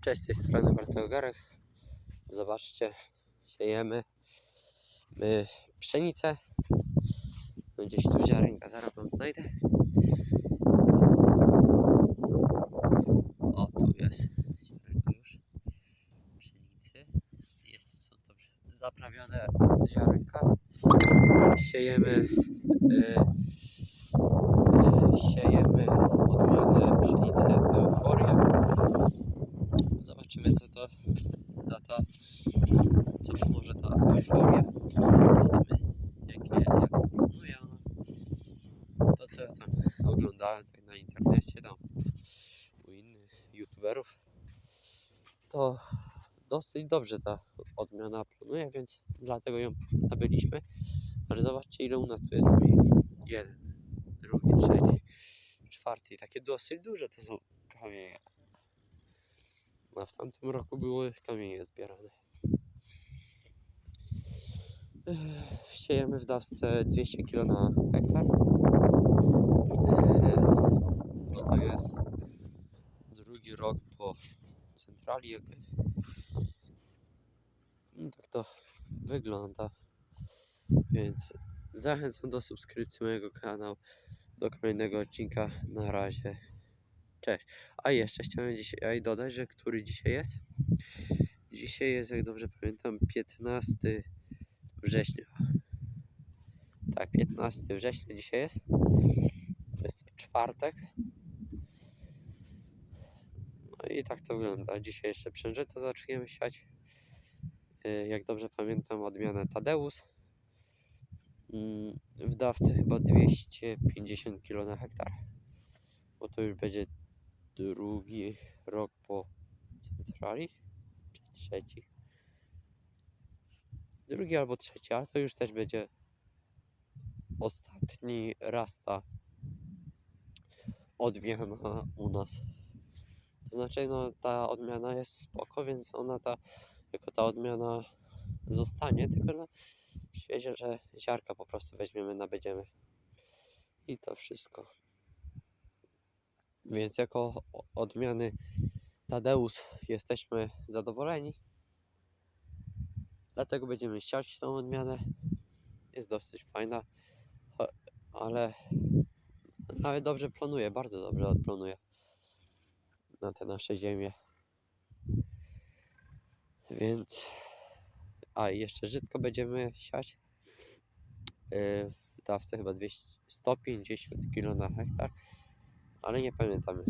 Cześć, z tej strony Bartogarek. Zobaczcie, siejemy my pszenicę. No Gdzieś tu ziarenka, zaraz wam znajdę. O, tu jest ziarenko już pszenicy. Jest, są to zaprawione ziarenka. Siejemy, y, siejemy odmianę pszenicy Euforię. Zobaczymy co to da ta, co pomoże ta euforia. Zobaczymy jakie, jak proponuje ona. To co ja tam oglądałem tak na internecie, tam u innych youtuberów, to dosyć dobrze ta odmiana planuje, więc dlatego ją nabyliśmy. Ale zobaczcie ile u nas tu jest kamieni. Jeden, drugi, trzeci, czwarty takie dosyć duże to są kamienie. A w tamtym roku były kamienie zbierane. Siejemy w dawce 200 kg na hektar. Ech, No to jest drugi rok po centrali jakby. No tak to wygląda. Więc zachęcam do subskrypcji mojego kanału. Do kolejnego odcinka. Na razie. Cześć. A jeszcze chciałem dzisiaj dodać, że który dzisiaj jest? Dzisiaj jest, jak dobrze pamiętam, 15 września. Tak, 15 września dzisiaj jest. Jest czwartek. I tak to wygląda. Dzisiaj jeszcze przężyto zaczniemy siać. Y, Jak dobrze pamiętam, odmianę Tadeusz. Mm, W dawce chyba 250 kg na hektar. Bo to już będzie drugi rok po centrali, czy trzeci? Drugi albo trzeci, a to już też będzie ostatni raz ta odmiana u nas. To znaczy, no ta odmiana jest spoko, więc ona ta, jako ta odmiana zostanie, tylko no świeże, że ziarka po prostu weźmiemy, nabędziemy. I to wszystko. Więc jako odmiany Tadeusz jesteśmy zadowoleni. Dlatego będziemy siać tą odmianę. Jest dosyć fajna, ale nawet dobrze planuje, bardzo dobrze odplanuje na te nasze ziemie. Więc a jeszcze żytko będziemy siać yy, w dawce chyba 200, 150 kg na hektar ale nie pamiętam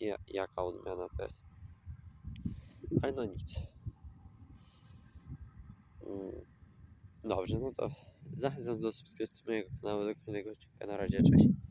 ja- jaka odmiana to jest. Ale no nic. Mm, Dobrze, no to zachęcam do subskrypcji mojego kanału do kolejnego odcinka. Na razie, cześć.